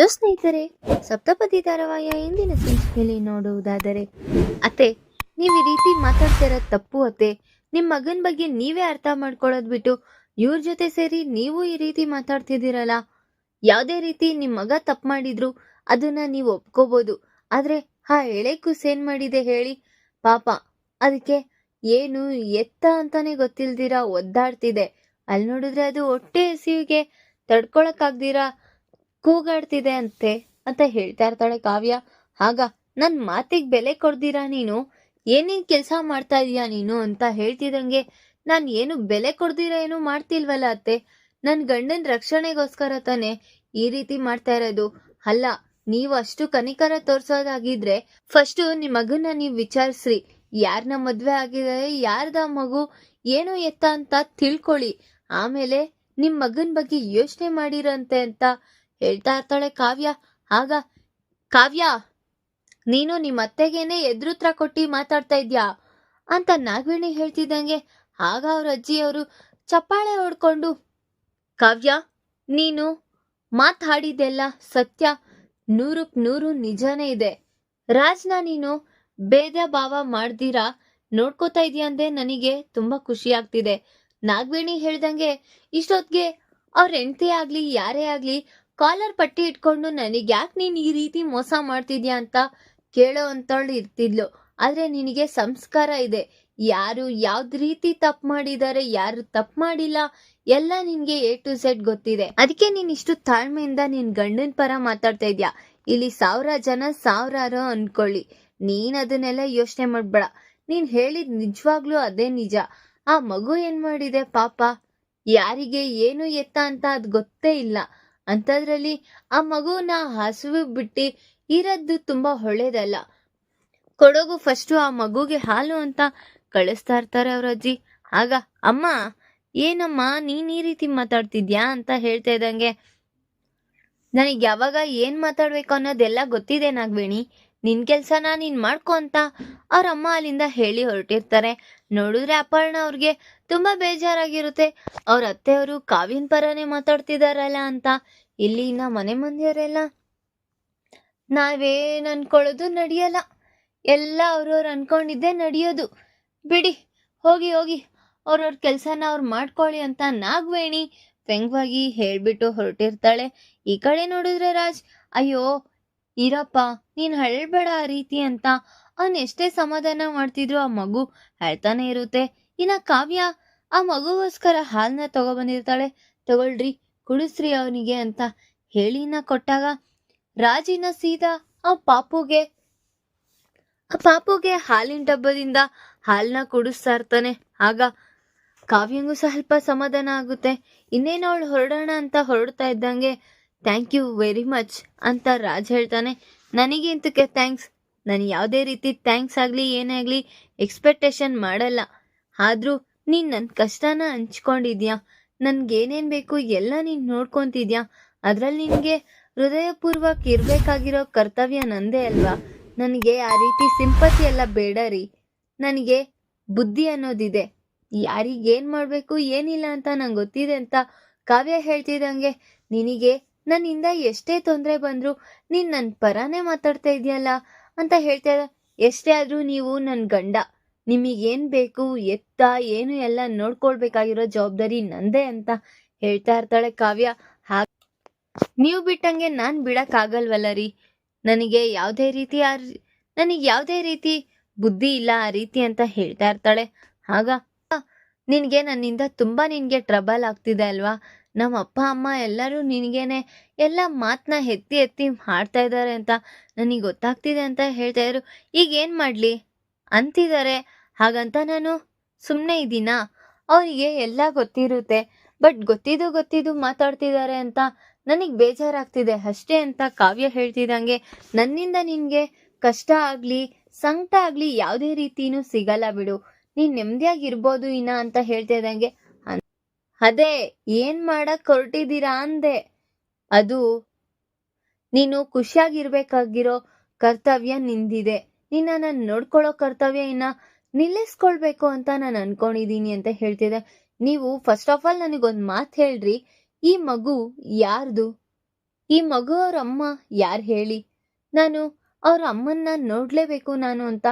Hello ಸ್ನೇಹಿತರೆ, ಸಪ್ತಪದಿ ಧಾರಾವಾಹಿಯ ಇಂದಿನ ಸಂಚಿಕೆಯಲ್ಲಿ ನೋಡುವುದಾದರೆ, ಅತ್ತೆ, ನೀವು ಈ ರೀತಿ ಮಾತಾಡ್ತಿರೋದು ತಪ್ಪು ಅತ್ತೆ. ನಿಮ್ಮ ಮಗನ ಬಗ್ಗೆ ನೀವೇ ಅರ್ಥ ಮಾಡ್ಕೊಳ್ಳೋದು ಬಿಟ್ಟು ಇವ್ರ ಜೊತೆ ಸೇರಿ ನೀವು ಈ ರೀತಿ ಮಾತಾಡ್ತಿದ್ದೀರಲ್ಲ? ಯಾವುದೇ ರೀತಿ ನಿಮ್ಮ ಮಗ ತಪ್ಪು ಮಾಡಿದ್ರು, ಅದನ್ನ ನೀವು ಒಪ್ಕೋಬೋದು. ಆದ್ರೆ ಆ ಎಳೆ ಏನ್ ಮಾಡಿದೆ ಹೇಳಿ? ಪಾಪ, ಅದಕ್ಕೆ ಏನು ಎತ್ತ ಅಂತಾನೆ ಗೊತ್ತಿಲ್ದಿರ, ಒದ್ದಾಡ್ತಿದೆ. ಅಲ್ಲಿ ನೋಡಿದ್ರೆ ಅದು ಹೊಟ್ಟೆ ಹಸಿವಿಗೆ ತಡ್ಕೊಳಕ್ಕಾಗ್ದಿರಾ? ಕೂಗಾಡ್ತಿದೆ ಅಂತೆ ಅಂತ ಹೇಳ್ತಾ ಇರ್ತಾಳೆ ಕಾವ್ಯ. ಆಗ, ನನ್ ಮಾತಿಗೆ ಬೆಲೆ ಕೊಡ್ದಿರಾ ನೀನು? ಏನೇನ್ ಕೆಲಸ ಮಾಡ್ತಾ ಇದೀಯಾ ನೀನು? ಅಂತ ಹೇಳ್ತಿದಂಗೆ ನಾನ್ ಏನು ಬೆಲೆ ಕೊಡ್ದಿರ ಏನು ಮಾಡ್ತಿಲ್ವಲ್ಲ ಅತ್ತೆ. ನನ್ ಗಂಡನ್ ರಕ್ಷಣೆಗೋಸ್ಕರ ತಾನೆ ಈ ರೀತಿ ಮಾಡ್ತಾ ಇರೋದು. ಅಲ್ಲ, ನೀವು ಅಷ್ಟು ಕನಿಕರ ತೋರ್ಸೋದಾಗಿದ್ರೆ ಫಸ್ಟ್ ನಿಮ್ ಮಗನ್ನ ನೀವ್ ವಿಚಾರಿಸ್ರಿ. ಯಾರನ್ನ ಮದ್ವೆ ಆಗಿದೆ, ಯಾರ್ದ ಮಗು, ಏನು ಎತ್ತ ಅಂತ ತಿಳ್ಕೊಳ್ಳಿ. ಆಮೇಲೆ ನಿಮ್ ಮಗನ್ ಬಗ್ಗೆ ಯೋಚನೆ ಮಾಡಿರಂತೆ ಅಂತ ಹೇಳ್ತಾ ಇರ್ತಾಳೆ ಕಾವ್ಯ. ಆಗ, ಕಾವ್ಯ, ನೀನು ನಿಮ್ಮ ಅತ್ತೆಗೇನೆ ಎದುರುತ್ರ ಕೊಟ್ಟಿ ಮಾತಾಡ್ತಾ ಇದ್ಯಾ? ಅಂತ ನಾಗವೇಣಿ ಹೇಳ್ತಿದ್ದಂಗೆ, ಆಗ ಅವ್ರ ಅಜ್ಜಿಯವರು ಚಪ್ಪಾಳೆ ಹೊಡ್ಕೊಂಡು, ಕಾವ್ಯ, ನೀನು ಮಾತಾಡಿದ್ದೆಲ್ಲ ಸತ್ಯ. ನೂರಕ್ ನೂರು ನಿಜನೇ ಇದೆ. ರಾಜ್ನ ನೀನು ಭೇದ ಭಾವ ಮಾಡ್ದಿರಾ? ನೋಡ್ಕೋತಾ ಇದೀಯ ಅಂದ್ರೆ ನನಗೆ ತುಂಬಾ ಖುಷಿ ಆಗ್ತಿದೆ. ನಾಗವೇಣಿ ಹೇಳ್ದಂಗೆ, ಇಷ್ಟೊತ್ಗೆ ಅವ್ರ ಹೆಂಡತಿ ಆಗ್ಲಿ, ಯಾರೇ ಆಗ್ಲಿ ಕಾಲರ್ ಪಟ್ಟಿ ಇಟ್ಕೊಂಡು ನನಗೆ ಯಾಕೆ ನೀನು ಈ ರೀತಿ ಮೋಸ ಮಾಡ್ತಿದ್ಯಾ ಅಂತ ಕೇಳೋ ಅಂತಳು ಇರ್ತಿದ್ಲು. ಆದ್ರೆ ನಿನಗೆ ಸಂಸ್ಕಾರ ಇದೆ. ಯಾರು ಯಾವ್ದು ರೀತಿ ತಪ್ಪು ಮಾಡಿದ್ದಾರೆ ಯಾರು ತಪ್ಪು ಮಾಡಿಲ್ಲ, ಎಲ್ಲ ನಿನಗೆ ಎ ಟು ಝೆಡ್ ಗೊತ್ತಿದೆ. ಅದಕ್ಕೆ ನೀನ್ ಇಷ್ಟು ತಾಳ್ಮೆಯಿಂದ ನಿನ್ ಗಂಡನ ಪರ ಮಾತಾಡ್ತಾ ಇದ್ಯಾ? ಇಲ್ಲಿ ಸಾವಿರ ಜನ ಸಾವಿರಾರು ಅನ್ಕೊಳ್ಳಿ. ನೀನ್ ಅದನ್ನೆಲ್ಲ ಯೋಚನೆ ಮಾಡಬೇಡ. ನೀನ್ ಹೇಳಿದ್ ನಿಜವಾಗ್ಲೂ ಅದೇ ನಿಜ. ಆ ಮಗು ಏನು ಮಾಡಿದೆ ಪಾಪ? ಯಾರಿಗೆ ಏನು ಎತ್ತ ಅಂತ ಅದು ಗೊತ್ತೇ ಇಲ್ಲ. ಅಂಥದ್ರಲ್ಲಿ ಆ ಮಗುನ ಹಸುವು ಬಿಟ್ಟು ಇರೋದು ತುಂಬಾ ಒಳ್ಳೇದಲ್ಲ. ಕೊಡೋಗು ಫಸ್ಟು ಆ ಮಗುಗೆ ಹಾಲು ಅಂತ ಕಳಿಸ್ತಾ ಇರ್ತಾರೆ ಅವ್ರ ಅಜ್ಜಿ. ಆಗ, ಅಮ್ಮ, ಏನಮ್ಮ, ನೀನ್ ಈ ರೀತಿ ಮಾತಾಡ್ತಿದ್ಯಾ? ಅಂತ ಹೇಳ್ತಾ ಇದ್ದಂಗೆ, ನನಗೆ ಯಾವಾಗ ಏನ್ ಮಾತಾಡ್ಬೇಕು ಅನ್ನೋದೆಲ್ಲ ಗೊತ್ತಿದೆ ನಾಗವೇಣಿ. ನಿನ್ ಕೆಲ್ಸನ ನೀನ್ ಮಾಡ್ಕೊ ಅಂತ. ಅವ್ರ ಅಮ್ಮ ಅಲ್ಲಿಂದ ಹೇಳಿ ಹೊರಟಿರ್ತಾರೆ. ನೋಡಿದ್ರೆ ಅಪರ್ಣ ಅವ್ರಿಗೆ ತುಂಬಾ ಬೇಜಾರಾಗಿರುತ್ತೆ. ಅವ್ರ ಅತ್ತೆಯವರು ಕಾವಿನ ಪರನೇ ಮಾತಾಡ್ತಿದಾರಲ್ಲ ಅಂತ ಇಲ್ಲಿನ ಮನೆ ಮಂದಿಯವರೆಲ್ಲ ನಾವೇನು ಅನ್ಕೊಳ್ಳೋದು ನಡೆಯಲ್ಲ. ಎಲ್ಲ ಅವ್ರವ್ರು ಅನ್ಕೊಂಡಿದ್ದೆ ನಡೆಯೋದು. ಬಿಡಿ, ಹೋಗಿ ಹೋಗಿ. ಅವ್ರವ್ರ ಕೆಲಸನ ಅವ್ರು ಮಾಡ್ಕೊಳ್ಳಿ ಅಂತ ನಾಗವೇಣಿ ವ್ಯಂಗ್ಯವಾಗಿ ಹೇಳ್ಬಿಟ್ಟು ಹೊರಟಿರ್ತಾಳೆ. ಈ ಕಡೆ ನೋಡಿದ್ರೆ ರಾಜ್, ಅಯ್ಯೋ, ಇರಪ್ಪ, ನೀನು ಹೇಳಬೇಡ ಆ ರೀತಿ ಅಂತ ಅವನ್ ಎಷ್ಟೇ ಸಮಾಧಾನ ಮಾಡ್ತಿದ್ರು ಆ ಮಗು ಹೇಳ್ತಾನೆ ಇರುತ್ತೆ. ಇನ್ನ ಕಾವ್ಯ ಆ ಮಗುಗೋಸ್ಕರ ಹಾಲ್ನ ತಗೊಬಂದಿರ್ತಾಳೆ ತಗೊಳ್ರಿ ಕುಡಿಸ್ರಿ ಅವನಿಗೆ ಅಂತ ಹೇಳಿನ ಕೊಟ್ಟಾಗ ರಾಜಿನ ಸೀದಾ ಆ ಪಾಪುಗೆ ಆ ಪಾಪುಗೆ ಹಾಲಿನ ಡಬ್ಬದಿಂದ ಹಾಲ್ನ ಕುಡಿಸ್ತಾ ಇರ್ತಾನೆ. ಆಗ ಕಾವ್ಯಂಗೂ ಸ್ವಲ್ಪ ಸಮಾಧಾನ ಆಗುತ್ತೆ. ಇನ್ನೇನು ಅವಳು ಹೊರಡೋಣ ಅಂತ ಹೊರಡ್ತಾ ಇದ್ದಂಗೆ ಥ್ಯಾಂಕ್ ಯು ವೆರಿ ಮಚ್ ಅಂತ ರಾಜ್ ಹೇಳ್ತಾನೆ. ನನಗೆ ಇಂತಕ್ಕೆ ಥ್ಯಾಂಕ್ಸ್ ನಾನು ಯಾವುದೇ ರೀತಿ ಥ್ಯಾಂಕ್ಸ್ ಆಗಲಿ, ಏನೇ ಆಗಲಿ ಎಕ್ಸ್ಪೆಕ್ಟೇಷನ್ ಮಾಡಲ್ಲ. ಆದರೂ ನೀನು ನನ್ನ ಕಷ್ಟನ ಹಂಚ್ಕೊಂಡಿದ್ಯಾ? ನನ್ಗೇನೇನು ಬೇಕು ಎಲ್ಲ ನೀನು ನೋಡ್ಕೊತಿದ್ಯಾ? ಅದರಲ್ಲಿ ನಿನಗೆ ಹೃದಯಪೂರ್ವಕ ಇರಬೇಕಾಗಿರೋ ಕರ್ತವ್ಯ ನಂದೇ ಅಲ್ವಾ? ನನಗೆ ಆ ರೀತಿ ಸಿಂಪತಿ ಎಲ್ಲ ಬೇಡ ರೀ. ನನಗೆ ಬುದ್ಧಿ ಅನ್ನೋದಿದೆ. ಯಾರಿಗೇನು ಮಾಡಬೇಕು ಏನಿಲ್ಲ ಅಂತ ನಂಗೆ ಗೊತ್ತಿದೆ ಅಂತ ಕಾವ್ಯ ಹೇಳ್ತಿದ್ದಂಗೆ, ನಿನಗೆ ನನ್ನಿಂದ ಎಷ್ಟೇ ತೊಂದರೆ ಬಂದರೂ ನೀನು ನನ್ನ ಪರಾನೇ ಮಾತಾಡ್ತಾ ಇದೆಯಲ್ಲ ಅಂತ ಹೇಳ್ತಾ ಎಷ್ಟೇ ಆದರೂ ನೀವು ನನ್ನ ಗಂಡ ನಿಮಗೇನು ಬೇಕು? ಎತ್ತ? ಏನು ಎಲ್ಲ ನೋಡ್ಕೊಳ್ಬೇಕಾಗಿರೋ ಜವಾಬ್ದಾರಿ ನಂದೇ ಅಂತ ಹೇಳ್ತಾ ಇರ್ತಾಳೆ ಕಾವ್ಯ. ಹಾಗೆ ನೀವು ಬಿಟ್ಟಂಗೆ ನಾನು ಬಿಡಕ್ಕಾಗಲ್ವಲ್ಲ ರೀ? ನನಗೆ ಯಾವುದೇ ರೀತಿ ಆ ನನಗೆ ಯಾವುದೇ ರೀತಿ ಬುದ್ಧಿ ಇಲ್ಲ ಆ ರೀತಿ ಅಂತ ಹೇಳ್ತಾ ಇರ್ತಾಳೆ. ಆಗ ನಿನಗೆ ನನ್ನಿಂದ ತುಂಬ ನಿನಗೆ ಟ್ರಬಲ್ ಆಗ್ತಿದೆ ಅಲ್ವಾ? ನಮ್ಮ ಅಪ್ಪ, ಅಮ್ಮ ಎಲ್ಲರೂ ನಿನಗೇನೆ ಎಲ್ಲ ಮಾತನ್ನ ಎತ್ತಿ ಎತ್ತಿ ಮಾಡ್ತಾ ಇದ್ದಾರೆ ಅಂತ ನನಗೆ ಗೊತ್ತಾಗ್ತಿದೆ ಅಂತ ಹೇಳ್ತಾ ಇದ್ರು. ಈಗ ಏನು ಮಾಡಲಿ? ಅಂತಿದ್ದಾರೆ. ಹಾಗಂತ ನಾನು ಸುಮ್ಮನೆ ಇದ್ದೀನಾ? ಅವರಿಗೆ ಎಲ್ಲ ಗೊತ್ತಿರುತ್ತೆ, ಬಟ್ ಗೊತ್ತಿದ್ದು ಗೊತ್ತಿದ್ದು ಮಾತಾಡ್ತಿದ್ದಾರೆ ಅಂತ ನನಗೆ ಬೇಜಾರಾಗ್ತಿದೆ. ಅಷ್ಟೇ ಅಂತ ಕಾವ್ಯ ಹೇಳ್ತಿದ್ದಂಗೆ ನನ್ನಿಂದ ನಿನಗೆ ಕಷ್ಟ ಆಗಲಿ, ಸಂಕಟ ಆಗಲಿ ಯಾವುದೇ ರೀತಿನೂ ಸಿಗಲ್ಲ ಬಿಡು. ನೀನು ನೆಮ್ಮದಿಯಾಗಿರ್ಬೋದು ಇನ್ನ ಅಂತ ಹೇಳ್ತಾ ಇದ್ದಂಗೆ ಅದೇ, ಏನು ಮಾಡಕ್ ಹೊರಟಿದ್ದೀರಾ ಅಂದೆ. ಅದು, ನೀನು ಖುಷಿಯಾಗಿರ್ಬೇಕಾಗಿರೋ ಕರ್ತವ್ಯ ನಿಂದಿದೆ. ನಿನ್ನ ನಾನು ನೋಡ್ಕೊಳ್ಳೋ ಕರ್ತವ್ಯ ಇನ್ನ ನಿಲ್ಲಿಸ್ಕೊಳ್ಬೇಕು ಅಂತ ನಾನು ಅನ್ಕೊಂಡಿದೀನಿ ಅಂತ ಹೇಳ್ತಿದ್ದೆ. ನೀವು ಫಸ್ಟ್ ಆಫ್ ಆಲ್ ನನಗೊಂದು ಮಾತು ಹೇಳ್ರಿ. ಈ ಮಗು ಯಾರ್ದು? ಈ ಮಗು ಅವ್ರ ಅಮ್ಮ ಯಾರು ಹೇಳಿ? ನಾನು ಅವ್ರ ಅಮ್ಮನ್ನ ನೋಡ್ಲೇಬೇಕು ನಾನು ಅಂತ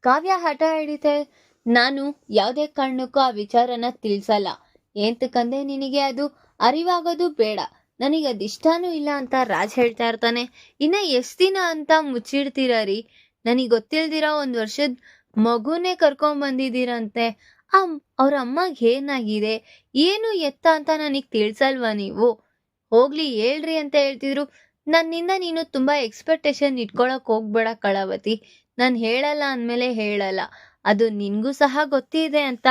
ಕಾವ್ಯ ಹಠ ಹಿಡಿತೆ. ನಾನು ಯಾವುದೇ ಕಾರಣಕ್ಕೂ ಆ ವಿಚಾರನ ತಿಳಿಸಲ್ಲ. ಏಂತಕ್ಕಂದ್ರೆ ನಿನಗೆ ಅದು? ಅರಿವಾಗೋದು ಬೇಡ. ನನಗೆ ಅದಿಷ್ಟಾನೂ ಇಲ್ಲ ಅಂತ ರಾಜ್ ಹೇಳ್ತಾ ಇರ್ತಾನೆ. ಇನ್ನ ಎಷ್ಟ್ ದಿನ ಅಂತ ಮುಚ್ಚಿಡ್ತೀರ ರೀ? ನನಗೆ ಗೊತ್ತಿಲ್ದಿರ ಒಂದ್ ವರ್ಷದ ಮಗುನೇ ಕರ್ಕೊಂಡ್ ಬಂದಿದ್ದೀರಂತೆ. ಆ ಅವ್ರ ಅಮ್ಮಗ್ ಏನಾಗಿದೆ? ಏನು ಎತ್ತ ಅಂತ ನನಗ್ ತಿಳ್ಸಲ್ವಾ ನೀವು? ಹೋಗ್ಲಿ, ಹೇಳ್ರಿ ಅಂತ ಹೇಳ್ತಿದ್ರು. ನನ್ನಿಂದ ನೀನು ತುಂಬಾ ಎಕ್ಸ್ಪೆಕ್ಟೇಷನ್ ಇಟ್ಕೊಳಕ್ ಹೋಗ್ಬೇಡ ಕಳಾವತಿ. ನಾನ್ ಹೇಳಲ್ಲ ಅಂದ್ಮೇಲೆ ಹೇಳಲ್ಲ. ಅದು ನಿನ್ಗೂ ಸಹ ಗೊತ್ತಿದೆ ಅಂತ.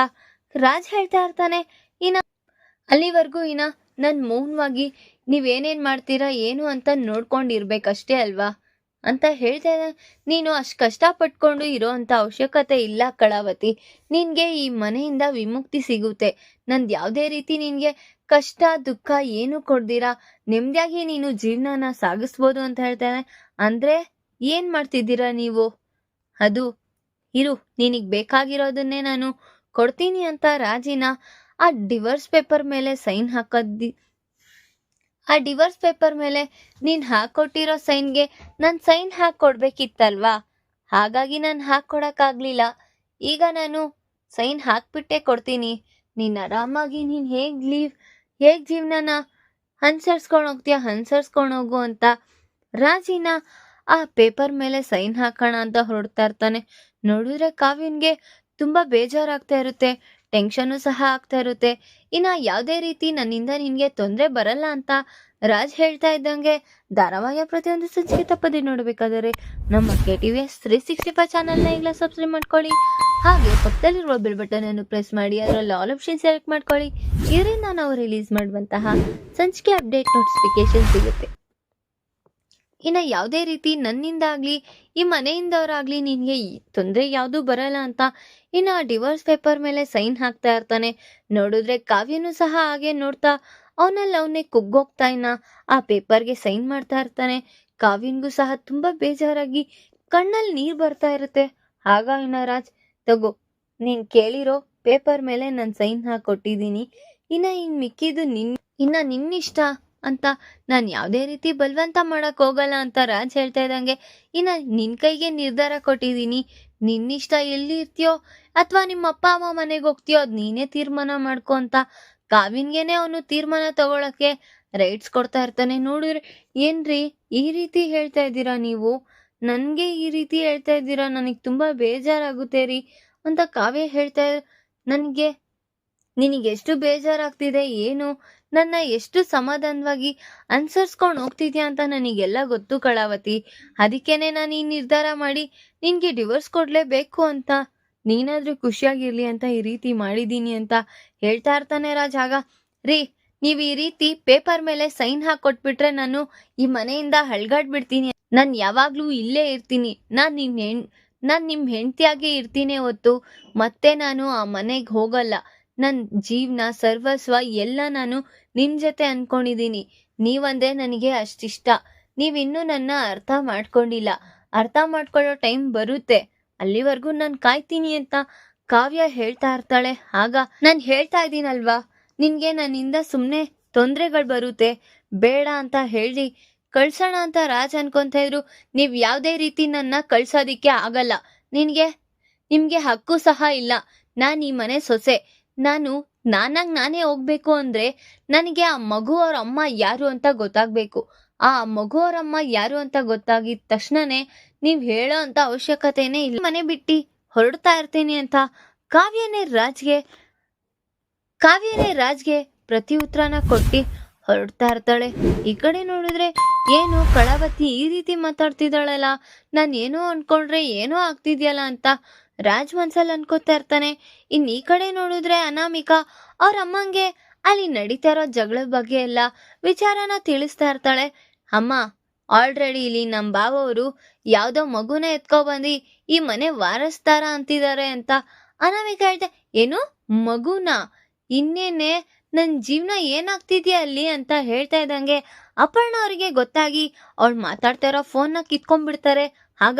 ರಾಜ್ ಹೇಳ್ತಾ ಇರ್ತಾನೆ. ಇನ್ನ ಅಲ್ಲಿವರೆಗೂ ಇನ್ನ ನನ್ ಮೌನವಾಗಿ ನೀವೇನೇನ್ ಮಾಡ್ತೀರಾ, ಏನು ಅಂತ ನೋಡ್ಕೊಂಡಿರ್ಬೇಕಷ್ಟೇ ಅಲ್ವಾ? ಅಂತ ಹೇಳ್ತೇನೆ ನೀನು ಅಷ್ಟು ಕಷ್ಟಪಟ್ಕೊಂಡು ಇರೋ ಅಂತ ಅವಶ್ಯಕತೆ ಇಲ್ಲ ಕಳಾವತಿ. ನಿನಗೆ ಈ ಮನೆಯಿಂದ ವಿಮುಕ್ತಿ ಸಿಗುತ್ತೆ. ನಂದು ಯಾವುದೇ ರೀತಿ ನಿನಗೆ ಕಷ್ಟ, ದುಃಖ ಏನು ಕೊಡ್ದಿರಾ. ನೆಮ್ಮದಿಯಾಗಿ ನೀನು ಜೀವನನ ಸಾಗಿಸ್ಬೋದು ಅಂತ ಹೇಳ್ತೇನೆ ಅಂದ್ರೆ ಏನು ಮಾಡ್ತಿದ್ದೀರಾ ನೀವು? ಅದು, ಇರು, ನಿನಗ್ ಬೇಕಾಗಿರೋದನ್ನೇ ನಾನು ಕೊಡ್ತೀನಿ ಅಂತ ರಾಜಿನ. ಆ ಡಿವರ್ಸ್ ಪೇಪರ್ ಮೇಲೆ ಸೈನ್ ಹಾಕದ್ದಿ ಆ ಡಿವೋರ್ಸ್ ಪೇಪರ್ ಮೇಲೆ ನೀನು ಹಾಕೊಟ್ಟಿರೋ ಸೈನ್ಗೆ ನಾನು ಸೈನ್ ಹಾಕ್ಕೊಡ್ಬೇಕಿತ್ತಲ್ವಾ ಹಾಗಾಗಿ ನಾನು ಹಾಕ್ಕೊಡೋಕ್ಕಾಗಲಿಲ್ಲ ಈಗ ನಾನು ಸೈನ್ ಹಾಕ್ಬಿಟ್ಟೆ ಕೊಡ್ತೀನಿ. ನೀನು ಆರಾಮಾಗಿ, ನೀನು ಹೇಗ್ ಲೀವ್ ಹೇಗ್ ಜೀವನನ ಅನುಸರಿಸ್ಕೊಂಡು ಹೋಗ್ತೀಯ, ಅನುಸರಿಸ್ಕೊಂಡು ಹೋಗು ಅಂತ ರಾಜಿನ ಆ ಪೇಪರ್ ಮೇಲೆ ಸೈನ್ ಹಾಕೋಣ ಅಂತ ಹೊರಡ್ತಾ ಇರ್ತಾನೆ. ನೋಡಿದ್ರೆ ಕಾವ್ಯನ್ಗೆ ತುಂಬಾ ಬೇಜಾರಾಗ್ತಾ ಇರುತ್ತೆ. ಟೆನ್ಷನ್ನು ಸಹ ಆಗ್ತಾ ಇರುತ್ತೆ. ಇನ್ನು ಯಾವುದೇ ರೀತಿ ನನ್ನಿಂದ ನಿನಗೆ ತೊಂದರೆ ಬರಲ್ಲ ಅಂತ ರಾಜ್ ಹೇಳ್ತಾ ಇದ್ದಂಗೆ ಧಾರಾವಾಹಿಯ ಪ್ರತಿಯೊಂದು ಸಂಚಿಕೆ ತಪ್ಪದೆ ನೋಡಬೇಕಾದರೆ ನಮ್ಮ K T V S three sixty five ಚಾನಲ್ನ ಈಗಲೇ ಸಬ್ಸ್ಕ್ರೈಬ್ ಮಾಡ್ಕೊಳ್ಳಿ. ಹಾಗೆ ಪಕ್ಕದಲ್ಲಿರುವ ಬೆಲ್ ಬಟನ್ ಅನ್ನು ಪ್ರೆಸ್ ಮಾಡಿ, ಅದರಲ್ಲಿ ಆಲ್ ಆಪ್ಷನ್ ಸೆಲೆಕ್ಟ್ ಮಾಡ್ಕೊಳ್ಳಿ. ಇದರಿಂದ ನಾವು ರಿಲೀಸ್ ಮಾಡುವಂತಹ ಸಂಚಿಕೆ ಅಪ್ಡೇಟ್ ನೋಟಿಫಿಕೇಶನ್ ಸಿಗುತ್ತೆ. ಇನ್ನು ಯಾವುದೇ ರೀತಿ ನನ್ನಿಂದ ಆಗ್ಲಿ ಈ ಮನೆಯಿಂದವರಾಗಲಿ ನಿನಗೆ ತೊಂದರೆ ಯಾವುದು ಬರಲ್ಲ ಅಂತ ಇನ್ನು ಆ ಡಿವೋರ್ಸ್ ಪೇಪರ್ ಮೇಲೆ ಸೈನ್ ಹಾಕ್ತಾ ಇರ್ತಾನೆ. ನೋಡಿದ್ರೆ ಕಾವ್ಯನೂ ಸಹ ಹಾಗೆ ನೋಡ್ತಾ, ಅವನಲ್ಲಿ ಅವನೇ ಕುಗ್ಗೋಗ್ತಾ ಇನ್ನ ಆ ಪೇಪರ್ಗೆ ಸೈನ್ ಮಾಡ್ತಾ ಇರ್ತಾನೆ. ಕಾವ್ಯನ್ಗೂ ಸಹ ತುಂಬಾ ಬೇಜಾರಾಗಿ ಕಣ್ಣಲ್ಲಿ ನೀರು ಬರ್ತಾ ಇರುತ್ತೆ. ಆಗ ಇನ್ನ ರಾಜ್, ತಗೋ, ನೀನ್ ಕೇಳಿರೋ ಪೇಪರ್ ಮೇಲೆ ನಾನು ಸೈನ್ ಹಾಕೊಟ್ಟಿದ್ದೀನಿ. ಇನ್ನ ಇನ್ ಮಿಕ್ಕಿದ್ದು ನಿನ್, ಇನ್ನ ನಿನ್ನಿಷ್ಟ. ಅಂತ. ನಾನು ಯಾವುದೇ ರೀತಿ ಬಲವಂತ ಮಾಡೋಕ್ಕೆ ಹೋಗಲ್ಲ ಅಂತ ರಾಜ್ ಹೇಳ್ತಾ ಇದ್ದಂಗೆ, ಇನ್ನು ನಿನ್ ಕೈಗೆ ನಿರ್ಧಾರ ಕೊಟ್ಟಿದ್ದೀನಿ. ನಿನ್ನಿಷ್ಟ ಎಲ್ಲಿ ಇರ್ತೀಯೋ ಅಥವಾ ನಿಮ್ಮ ಅಪ್ಪ ಅಮ್ಮ ಮನೆಗೆ ಹೋಗ್ತೀಯೋ ಅದು ನೀನೇ ತೀರ್ಮಾನ ಮಾಡ್ಕೊ ಅಂತ. ಕಾವಿನ್ಗೆನೆ ಅವನು ತೀರ್ಮಾನ ತಗೊಳಕ್ಕೆ ರೈಟ್ಸ್ ಕೊಡ್ತಾ ಇರ್ತಾನೆ. ನೋಡಿದ್ರೆ ಏನ್ರಿ ಈ ರೀತಿ ಹೇಳ್ತಾ ಇದ್ದೀರಾ ನೀವು? ನನಗೆ ಈ ರೀತಿ ಹೇಳ್ತಾ ಇದ್ದೀರಾ? ನನಗ್ ತುಂಬಾ ಬೇಜಾರಾಗುತ್ತೆ ರೀ ಅಂತ ಕಾವ್ಯ ಹೇಳ್ತಾ ನನಗೆ ನಿನಗೆ ಎಷ್ಟು ಬೇಜಾರಾಗ್ತಿದೆ, ಏನು? ನನ್ನ ಎಷ್ಟು ಸಮಾಧಾನವಾಗಿ ಅನ್ಸರ್ಸ್ಕೊಂಡು ಹೋಗ್ತಿದ್ಯಾ ಅಂತ ನನಗೆಲ್ಲ ಗೊತ್ತು ಕಳಾವತಿ. ಅದಕ್ಕೇನೆ ನಾನು ಈ ನಿರ್ಧಾರ ಮಾಡಿ ನಿನ್ಗೆ ಡಿವೋರ್ಸ್ ಕೊಡ್ಲೇಬೇಕು ಅಂತ. ನೀನಾದ್ರೂ ಖುಷಿಯಾಗಿರ್ಲಿ ಅಂತ ಈ ರೀತಿ ಮಾಡಿದೀನಿ ಅಂತ ಹೇಳ್ತಾ ಇರ್ತಾನೆ ರಾಜ್. ಆಗ, ರೀ, ನೀವ್ ಈ ರೀತಿ ಪೇಪರ್ ಮೇಲೆ ಸೈನ್ ಹಾಕೊಟ್ಬಿಟ್ರೆ ನಾನು ಈ ಮನೆಯಿಂದ ಹಳ್ಗಾಡ್ಬಿಡ್ತೀನಿ ನಾನ್ ಯಾವಾಗ್ಲೂ ಇಲ್ಲೇ ಇರ್ತೀನಿ. ನಾನ್ ನಿನ್ ಹೆಣ್, ನಾನ್ ನಿಮ್ ಹೆಂಡತಿಯಾಗೇ ಇರ್ತೀನಿ ಹೊತ್ತು. ಮತ್ತೆ ನಾನು ಆ ಮನೆಗೆ ಹೋಗಲ್ಲ. ನನ್ ಜೀವನ ಸರ್ವಸ್ವ ಎಲ್ಲ ನಾನು ನಿಮ್ ಜೊತೆ ಅನ್ಕೊಂಡಿದೀನಿ ನೀವಂದ್ರೆ ನನಗೆ ಅಷ್ಟಿಷ್ಟ. ನೀವಿನ್ನೂ ನನ್ನ ಅರ್ಥ ಮಾಡ್ಕೊಂಡಿಲ್ಲ. ಅರ್ಥ ಮಾಡ್ಕೊಳ್ಳೋ ಟೈಮ್ ಬರುತ್ತೆ. ಅಲ್ಲಿವರೆಗೂ ನಾನು ಕಾಯ್ತೀನಿ ಅಂತ ಕಾವ್ಯ ಹೇಳ್ತಾ ಇರ್ತಾಳೆ. ಆಗ ನಾನು ಹೇಳ್ತಾ ಇದ್ದೀನಲ್ವಾ? ನಿನ್ಗೆ ನನ್ನಿಂದ ಸುಮ್ಮನೆ ತೊಂದರೆಗಳು ಬರುತ್ತೆ. ಬೇಡ ಅಂತ ಹೇಳಿ ಕಳ್ಸೋಣ ಅಂತ ರಾಜ್ ಅನ್ಕೊಂತ ಇದ್ರು. ನೀವ್ ಯಾವುದೇ ರೀತಿ ನನ್ನ ಕಳ್ಸೋದಿಕ್ಕೆ ಆಗಲ್ಲ. ನಿನ್ಗೆ, ನಿಮ್ಗೆ ಹಕ್ಕು ಸಹ ಇಲ್ಲ. ನಾನ್ ಈ ಮನೆ ಸೊಸೆ. ನಾನು, ನಾನಾಗ್ ನಾನೇ ಹೋಗ್ಬೇಕು ಅಂದ್ರೆ ನನಗೆ ಆ ಮಗು ಅವ್ರ ಅಮ್ಮ ಯಾರು ಅಂತ ಗೊತ್ತಾಗ್ಬೇಕು. ಆ ಮಗು ಅವ್ರ ಅಮ್ಮ ಯಾರು ಅಂತ ಗೊತ್ತಾಗಿದ ತಕ್ಷಣನೇ ನೀವ್ ಹೇಳೋ ಅಂತ ಅವಶ್ಯಕತೆನೇ ಇಲ್ಲ. ಮನೆ ಬಿಟ್ಟಿ ಹೊರಡ್ತಾ ಇರ್ತೀನಿ ಅಂತ ಕಾವ್ಯನೇ ರಾಜ್ಗೆ ಕಾವ್ಯನೇ ರಾಜ್ಗೆ ಪ್ರತಿ ಉತ್ತರನ ಕೊಟ್ಟಿ ಹೊರಡ್ತಾ ಇರ್ತಾಳೆ. ಈ ಕಡೆ ನೋಡಿದ್ರೆ ಏನು ಕಳಾವತಿ ಈ ರೀತಿ ಮಾತಾಡ್ತಿದ್ದಾಳಲ್ಲ? ನಾನು ಏನೋ ಅನ್ಕೊಂಡ್ರೆ ಏನೋ ಆಗ್ತಿದ್ಯಲ್ಲ ಅಂತ ರಾಜ್ ಮನ್ಸಲ್ಲಿ ಅನ್ಕೋತಾ ಇರ್ತಾನೆ. ಇನ್ ಈ ಕಡೆ ನೋಡಿದ್ರೆ ಅನಾಮಿಕಾ ಅವ್ರ ಅಮ್ಮಂಗೆ ಅಲ್ಲಿ ನಡೀತಾ ಇರೋ ಜಗಳದ ಬಗ್ಗೆ ಎಲ್ಲ ವಿಚಾರನ ತಿಳಿಸ್ತಾ ಇರ್ತಾಳೆ. ಅಮ್ಮ ಆಲ್ರೆಡಿ ಇಲ್ಲಿ ನಮ್ ಬಾವವರು ಯಾವುದೋ ಮಗುನ ಬಂದು ಈ ಮನೆ ವಾರಸ್ತಾರ ಅಂತಿದ್ದಾರೆ ಅಂತ ಅನಾಮಿಕಾ ಹೇಳ್ದೆ ಏನು? ಮಗುನ? ಇನ್ನೇನೆ? ನನ್ನ ಜೀವನ ಏನಾಗ್ತಿದ್ಯಾ ಅಲ್ಲಿ? ಅಂತ ಹೇಳ್ತಾ ಇದ್ದಂಗೆ ಅಪರ್ಣ ಅವರಿಗೆ ಗೊತ್ತಾಗಿ ಅವಳು ಮಾತಾಡ್ತಾ ಇರೋ ಫೋನ್ನ ಕಿತ್ಕೊಂಡ್ಬಿಡ್ತಾರೆ. ಆಗ,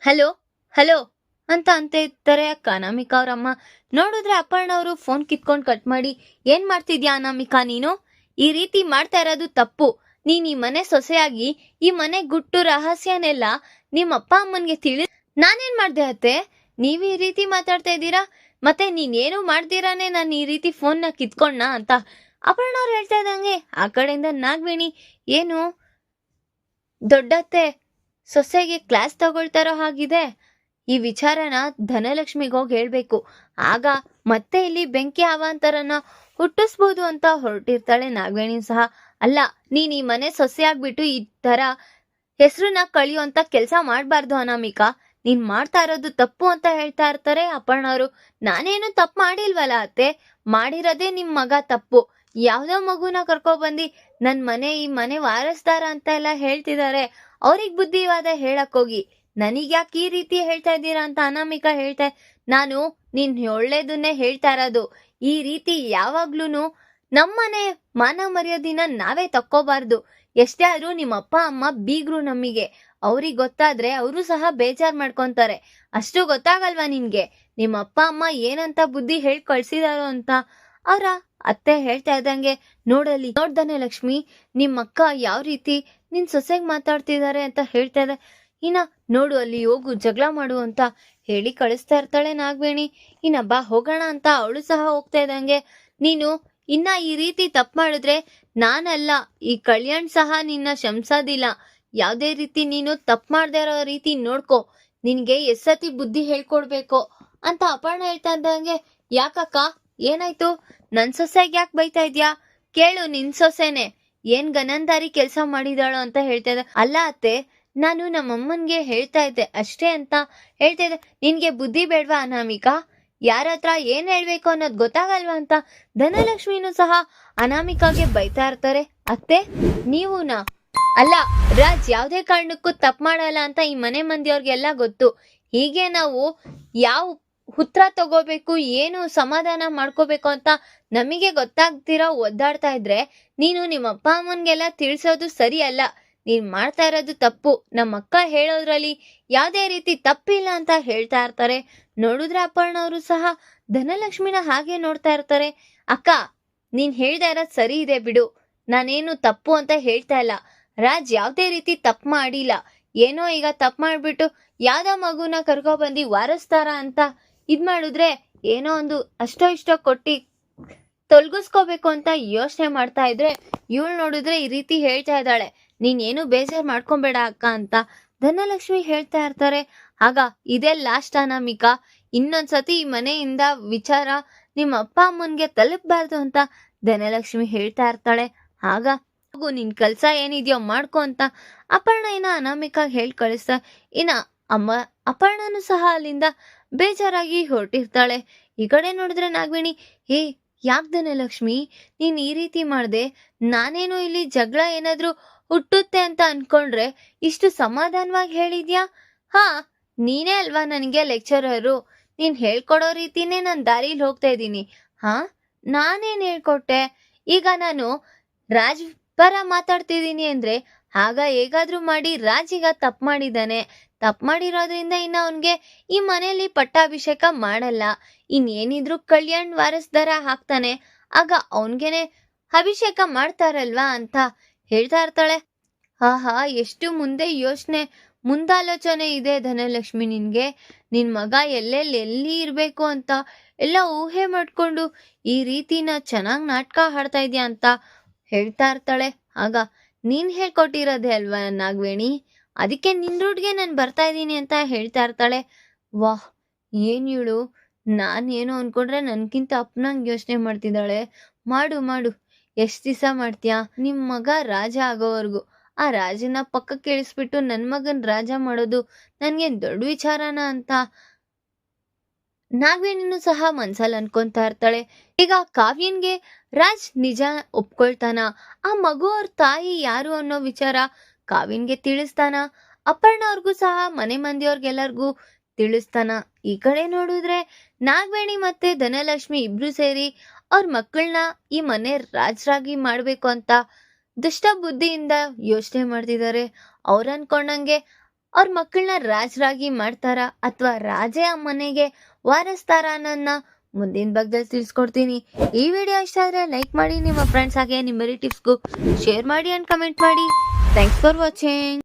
ಹಲೋ? ಹಲೋ? ಅಂತ ಅಂತ ಇರ್ತಾರೆ ಅಕ್ಕ, ಅನಾಮಿಕಾ ಅವ್ರಮ್ಮ, ನೋಡಿದ್ರೆ ಅಪರ್ಣ ಅವರು ಫೋನ್ ಕಿತ್ಕೊಂಡು ಕಟ್ ಮಾಡಿ, ಏನ್ ಮಾಡ್ತಿದ್ಯಾ ಅನಾಮಿಕಾ ನೀನು? ಈ ರೀತಿ ಮಾಡ್ತಾ ಇರೋದು ತಪ್ಪು. ನೀನ್ ಈ ಮನೆ ಸೊಸೆಯಾಗಿ, ಈ ಮನೆ ಗುಟ್ಟು ರಹಸ್ಯನೆಲ್ಲ ನಿಮ್ಮ ಅಪ್ಪ ಅಮ್ಮನ್ಗೆ ತಿಳಿ ನಾನೇನ್ ಮಾಡ್ದೆ ಅತ್ತೆ? ನೀವ್ ಈ ರೀತಿ ಮಾತಾಡ್ತಾ ಇದ್ದೀರಾ? ಮತ್ತೆ ನೀನೇನು ಮಾಡ್ದಿರಾನೆ ನಾನು ಈ ರೀತಿ ಫೋನ್ನ ಕಿತ್ಕೊಂಡ ಅಂತ? ಅಪರ್ಣ ಅವ್ರು ಹೇಳ್ತಾ ಇದ್ದಂಗೆ, ಆ ಕಡೆಯಿಂದ ನಾಗವೇಣಿ, ಏನು ದೊಡ್ಡತ್ತೆ, ಸೊಸೆಗೆ ಕ್ಲಾಸ್ ತಗೊಳ್ತಾರೋ ಹಾಗಿದೆ. ಈ ವಿಚಾರನ ಧನಲಕ್ಷ್ಮಿಗೆ ಹೋಗಿ ಹೇಳ್ಬೇಕು. ಆಗ ಮತ್ತೆ ಇಲ್ಲಿ ಬೆಂಕಿ ಅವಾಂತರನ ಹುಟ್ಟಿಸ್ಬೋದು ಅಂತ ಹೊರಟಿರ್ತಾಳೆ ನಾಗವೇಣಿ ಸಹ. ಅಲ್ಲ, ನೀನ್ ಈ ಮನೆ ಸೊಸೆ ಆಗ್ಬಿಟ್ಟು ಈ ತರ ಹೆಸರನ್ನ ಕಳಿಯುವಂತ ಕೆಲಸ ಮಾಡಬಾರ್ದು ಅನಾಮಿಕಾ. ನೀನ್ ಮಾಡ್ತಾ ಇರೋದು ತಪ್ಪು ಅಂತ ಹೇಳ್ತಾ ಇರ್ತಾರೆ ಅಪರ್ಣವರು ನಾನೇನು ತಪ್ಪು ಮಾಡಿಲ್ವಲ್ಲ ಅತ್ತೆ? ಮಾಡಿರೋದೇ ನಿಮ್ ಮಗ ತಪ್ಪು. ಯಾವ್ದೋ ಮಗುನ ಬಂದಿ ನನ್ ಮನೆ ಈ ಮನೆ ವಾರಸ್ದಾರ ಅಂತ ಎಲ್ಲ ಹೇಳ್ತಿದ್ದಾರೆ ಅವ್ರಿಗ್ ಬುದ್ಧಿವಾದ ಹೇಳಕ್ ಹೋಗಿ. ನನಗ್ ಯಾಕೆ ಈ ರೀತಿ ಹೇಳ್ತಾ ಇದ್ದೀರಾ ಅಂತ ಅನಾಮಿಕಾ ಹೇಳ್ತಾ, ನಾನು ನಿನ್ ಒಳ್ಳೇದನ್ನೇ ಹೇಳ್ತಾ ಇರೋದು. ಈ ರೀತಿ ಯಾವಾಗ್ಲೂನು ನಮ್ಮನೆ ಮಾನ ಮರ್ಯಾದಿನ ನಾವೇ ತಕ್ಕೋಬಾರ್ದು. ಎಷ್ಟೇ ಆದ್ರೂ ನಿಮ್ಮ ಅಪ್ಪ, ಅಮ್ಮ ಬೀಗ್ರು ನಮಗೆ ಅವ್ರಿಗೆ ಗೊತ್ತಾದ್ರೆ ಅವರು ಸಹ ಬೇಜಾರ್ ಮಾಡ್ಕೊಂತಾರೆ. ಅಷ್ಟು ಗೊತ್ತಾಗಲ್ವಾ ನಿನ್ಗೆ? ನಿಮ್ಮ ಅಪ್ಪ, ಅಮ್ಮ ಏನಂತ ಬುದ್ಧಿ ಹೇಳ್ ಕಳ್ಸಿದಾರೋ ಅಂತ ಅವರ ಅತ್ತೆ ಹೇಳ್ತಾ ಇದ್ದಂಗೆ ನೋಡಲಿ ನೋಡ್ದಾನೆ ಲಕ್ಷ್ಮಿ, ನಿಮ್ಮ ಅಕ್ಕ ಯಾವ ರೀತಿ ನಿನ್ ಸೊಸೆಗೆ ಮಾತಾಡ್ತಿದ್ದಾರೆ ಅಂತ ಹೇಳ್ತಾ ಇದೆ. ಇನ್ನ ನೋಡು, ಅಲ್ಲಿ ಹೋಗು, ಜಗಳ ಮಾಡು ಅಂತ ಹೇಳಿ ಕಳಿಸ್ತಾ ಇರ್ತಾಳೆ ನಾಗವೇಣಿ. ಇನ್ನ ಬಾ, ಹೋಗೋಣ ಅಂತ ಅವಳು ಸಹ ಹೋಗ್ತಾ ಇದ್ದಂಗೆ. ನೀನು ಇನ್ನ ಈ ರೀತಿ ತಪ್ಪು ಮಾಡಿದ್ರೆ ನಾನಲ್ಲ, ಈ ಕಲ್ಯಾಣ್ ಸಹ ನಿನ್ನ ಶಂಸಾದಿಲ್ಲ. ಯಾವುದೇ ರೀತಿ ನೀನು ತಪ್ಪು ಮಾಡದೇ ಇರೋ ರೀತಿ ನೋಡ್ಕೋ. ನಿನ್ಗೆ ಎಸ್ಸತಿ ಬುದ್ಧಿ ಹೇಳ್ಕೊಡ್ಬೇಕು ಅಂತ ಅಪರ್ಣ ಹೇಳ್ತಾ ಇದ್ದಂಗೆ. ಯಾಕಕ್ಕ, ಏನಾಯ್ತು? ನನ್ ಸೊಸೆಗೆ ಯಾಕೆ ಬೈತಾ ಇದ್ಯಾ? ಕೇಳು ನಿನ್ ಸೊಸೆನೆ. ಏನ್ ಗನಂದಾರಿ ಕೆಲಸ ಮಾಡಿದಾಳು ಅಂತ ಹೇಳ್ತಾ ಇದ್ದ. ಅಲ್ಲ ಅತ್ತೆ ನಾನು ನಮ್ಮಮ್ಮನ್ಗೆ ಹೇಳ್ತಾ ಇದ್ದೆ, ಅಷ್ಟೇ ಅಂತ ಹೇಳ್ತಾ ಇದ್ದೆ. ನಿನ್ಗೆ ಬುದ್ಧಿ ಬೇಡ್ವಾ ಅನಾಮಿಕಾ? ಯಾರ ಹತ್ರ ಏನ್ ಹೇಳ್ಬೇಕು ಅನ್ನೋದು ಗೊತ್ತಾಗಲ್ವಾ ಅಂತ? ಧನಲಕ್ಷ್ಮಿನೂ ಸಹ ಅನಾಮಿಕಾಗೆ ಬೈತಾ ಇರ್ತಾರೆ. ಅತ್ತೆ, ನೀವುನಾ? ಅಲ್ಲ, ರಾಜ್ ಯಾವುದೇ ಕಾರಣಕ್ಕೂ ತಪ್ಪು ಮಾಡಲ್ಲ ಅಂತ ಈ ಮನೆ ಮಂದಿಯವ್ರಿಗೆಲ್ಲ ಗೊತ್ತು. ಹೀಗೆ ನಾವು ಯಾವ ಹುತ್ರ ತಗೋಬೇಕು, ಏನು ಸಮಾಧಾನ ಮಾಡ್ಕೋಬೇಕು ಅಂತ ನಮಗೆ ಗೊತ್ತಾಗ್ತಿರೋ ಒದ್ದಾಡ್ತಾ ಇದ್ರೆ, ನೀನು ನಿಮ್ಮ ಅಪ್ಪ ಅಮ್ಮನಿಗೆಲ್ಲ ತಿಳಿಸೋದು ಸರಿ ಅಲ್ಲ ನೀನ್ ಮಾಡ್ತಾ ಇರೋದು ತಪ್ಪು. ನಮ್ಮ ಅಕ್ಕ ಹೇಳೋದ್ರಲ್ಲಿ ಯಾವುದೇ ರೀತಿ ತಪ್ಪಿಲ್ಲ ಅಂತ ಹೇಳ್ತಾ ಇರ್ತಾರೆ. ನೋಡಿದ್ರೆ ಅಪ್ಪಣ್ಣ ಅವರು ಸಹ ಧನಲಕ್ಷ್ಮಿನ ಹಾಗೆ ನೋಡ್ತಾ ಇರ್ತಾರೆ. ಅಕ್ಕ, ನೀನ್ ಹೇಳ್ತಾ ಇರೋದು ಸರಿ ಇದೆ ಬಿಡು. ನಾನೇನು ತಪ್ಪು ಅಂತ ಹೇಳ್ತಾ ಇಲ್ಲ. ರಾಜ್ ಯಾವುದೇ ರೀತಿ ತಪ್ಪು ಮಾಡಿಲ್ಲ. ಏನೋ ಈಗ ತಪ್ಪು ಮಾಡಿಬಿಟ್ಟು ಯಾವ್ದೋ ಮಗುನ ಕರ್ಕೊಬಂದು ವಾರಸ್ತಾರ ಅಂತ ಇದ್ ಮಾಡಿದ್ರೆ ಏನೋ ಒಂದು ಅಷ್ಟೋ ಇಷ್ಟೋ ಕೊಟ್ಟಿ ತೊಲಗಿಸ್ಕೋಬೇಕು ಅಂತ ಯೋಚನೆ ಮಾಡ್ತಾ ಇದ್ರೆ ಇವಳು ನೋಡಿದ್ರೆ ಈ ರೀತಿ ಹೇಳ್ತಾ ಇದ್ದಾಳೆ. ನೀನ್ ಏನು ಬೇಜಾರ್ ಮಾಡ್ಕೊಂಬೇಡ ಅಕ್ಕ ಅಂತ ಧನಲಕ್ಷ್ಮಿ ಹೇಳ್ತಾ ಇರ್ತಾರೆ. ಆಗ ಇದೇ ಲಾಸ್ಟ್ ಅನಾಮಿಕಾ. ಇನ್ನೊಂದ್ಸತಿ ಈ ಮನೆಯಿಂದ ವಿಚಾರ ನಿಮ್ಮ ಅಪ್ಪ ಅಮ್ಮನ್ಗೆ ತಲುಪಬಾರ್ದು ಅಂತ ಧನಲಕ್ಷ್ಮಿ ಹೇಳ್ತಾ ಇರ್ತಾಳೆ. ಆಗ, ಹಾಗೂ, ನಿನ್ ಕೆಲ್ಸ ಏನಿದ್ಯೋ ಮಾಡ್ಕೊ ಅಂತ ಅಪರ್ಣ ಏನ ಅನಾಮಿಕಾ ಹೇಳಿ ಕಳಿಸ್ತಾ, ಇನ್ನ ಅಮ್ಮ, ಅಪರ್ಣನು ಸಹ ಅಲ್ಲಿಂದ ಬೇಜಾರಾಗಿ ಹೊರಟಿರ್ತಾಳೆ. ಈ ಕಡೆ ನೋಡಿದ್ರೆ ನಾಗವೇಣಿ ಹೇ ಯಾಕ್ ಧನಲಕ್ಷ್ಮಿ? ನೀನ್ ಈ ರೀತಿ ಮಾಡ್ದೆ? ನಾನೇನು ಇಲ್ಲಿ ಜಗಳ ಏನಾದ್ರೂ ಹುಟ್ಟುತ್ತೆ ಅಂತ ಅನ್ಕೊಂಡ್ರೆ ಇಷ್ಟು ಸಮಾಧಾನವಾಗಿ ಹೇಳಿದ್ಯಾ? ಹಾ, ನೀನೇ ಅಲ್ವಾ ನನಗೆ ಲೆಕ್ಚರರು? ನೀನ್ ಹೇಳ್ಕೊಡೋ ರೀತಿನೇ ನಾನು ದಾರಿಲಿ ಹೋಗ್ತಾ ಇದ್ದೀನಿ. ಹಾ, ನಾನೇನ್ ಹೇಳ್ಕೊಟ್ಟೆ? ಈಗ ನಾನು ರಾಜ್ ಪರ ಮಾತಾಡ್ತಿದ್ದೀನಿ ಅಂದ್ರೆ ಆಗ ಹೇಗಾದ್ರೂ ಮಾಡಿ ರಾಜ್ ಈಗ ತಪ್ಪು ಮಾಡಿದ್ದಾನೆ. ತಪ್ಪು ಮಾಡಿರೋದ್ರಿಂದ ಇನ್ನ ಅವನಿಗೆ ಈ ಮನೆಯಲ್ಲಿ ಪಟ್ಟಾಭಿಷೇಕ ಮಾಡಲ್ಲ. ಇನ್ನೇನಿದ್ರು ಕಲ್ಯಾಣ್ ವಾರಸ್ದಾರ ಹಾಕ್ತಾನೆ. ಆಗ ಅವನ್ಗೆನೆ ಅಭಿಷೇಕ ಮಾಡ್ತಾರಲ್ವಾ ಅಂತ ಹೇಳ್ತಾ ಇರ್ತಾಳೆ. ಆಹಾ, ಎಷ್ಟು ಮುಂದೆ ಯೋಚನೆ, ಮುಂದಾಲೋಚನೆ ಇದೆ ಧನಲಕ್ಷ್ಮಿ ನಿನ್ಗೆ. ನಿನ್ ಮಗ ಎಲ್ಲೆಲ್ಲಿ ಎಲ್ಲಿ ಇರ್ಬೇಕು ಅಂತ ಎಲ್ಲ ಊಹೆ ಮಾಡ್ಕೊಂಡು ಈ ರೀತಿನ ಚೆನ್ನಾಗಿ ನಾಟಕ ಹಾಡ್ತಾ ಇದೆಯಾ ಅಂತ ಹೇಳ್ತಾ ಇರ್ತಾಳೆ. ಆಗ, ನೀನ್ ಹೇಳ್ಕೊಟ್ಟಿರೋದೆ ಅಲ್ವಾ ನಾಗವೇಣಿ? ಅದಕ್ಕೆ ನಿನ್ ರೂಟ್ಗೆ ನಾನು ಬರ್ತಾ ಇದ್ದೀನಿ ಅಂತ ಹೇಳ್ತಾ ಇರ್ತಾಳೆ. ವಾಹ್, ಏನ್ ಹೇಳು ನಾನು ಏನೋ ಅನ್ಕೊಂಡ್ರೆ ನನಗಿಂತ ಅಪ್ಪನಂಗೆ ಯೋಚನೆ ಮಾಡ್ತಿದ್ದಾಳೆ. ಮಾಡು ಮಾಡು. ಎಷ್ಟ್ ದಿವಸ ಮಾಡ್ತೀಯಾ? ನಿಮ್ಮ ಮಗ ರಾಜ ಆಗೋವರ್ಗು. ಆ ರಾಜನ ಪಕ್ಕಕ್ಕೆ ಇಳಿಸ್ಬಿಟ್ಟು ನನ್ನ ಮಗನ್ ರಾಜ ಮಾಡೋದು ನನಗೆ ದೊಡ್ಡ ವಿಚಾರನ ಅಂತ. ನಾಗವೇಣಿನೂ ಸಹ ಮನ್ಸಲ್ಲಿ ಅನ್ಕೊಂತಾ ಇರ್ತಾಳೆ. ಈಗ ಕಾವ್ಯನ್ಗೆ ರಾಜ್ ನಿಜ ಒಪ್ಕೊಳ್ತಾನ? ಆ ಮಗು ಅವ್ರ ತಾಯಿ ಯಾರು ಅನ್ನೋ ವಿಚಾರ ಕಾವ್ಯನ್ಗೆ ತಿಳಿಸ್ತಾನ? ಅಪ್ಪಣ್ಣ ಅವ್ರಿಗೂ ಸಹ ಮನೆ ಮಂದಿಯವ್ರಿಗೆಲ್ಲರಿಗೂ ತಿಳಿಸ್ತಾನ? ಈ ಕಡೆ ನೋಡಿದ್ರೆ ನಾಗವೇಣಿ ಮತ್ತೆ ಧನಲಕ್ಷ್ಮಿ ಇಬ್ರು ಸೇರಿ ಅವ್ರ ಮಕ್ಕಳನ್ನ ಈ ಮನೆ ರಾಜರಾಗಿ ಮಾಡಬೇಕು ಅಂತ ದುಷ್ಟ ಬುದ್ಧಿಯಿಂದ ಯೋಚನೆ ಮಾಡ್ತಿದ್ದಾರೆ ಅವ್ರು ಅನ್ಕೊಂಡಂಗೆ ಅವ್ರ ಮಕ್ಕಳನ್ನ ರಾಜರಾಗಿ ಮಾಡ್ತಾರ ಅಥವಾ ರಾಜೇ ಆ ಮನೆಗೆ ವಾರಸ್ತಾರ ಅನ್ನೋದನ್ನ ಮುಂದಿನ ಭಾಗದಲ್ಲಿ ತಿಳಿಸ್ಕೊಡ್ತೀನಿ. ಈ ವಿಡಿಯೋ ಇಷ್ಟ ಆದರೆ ಲೈಕ್ ಮಾಡಿ, ನಿಮ್ಮ ಫ್ರೆಂಡ್ಸ್ ಹಾಗೆ ನಿಮ್ಮ ರಿಲೇಟಿವ್ಸ್ಗೂ ಶೇರ್ ಮಾಡಿ ಅಂಡ್ ಕಮೆಂಟ್ ಮಾಡಿ. Thanks for watching.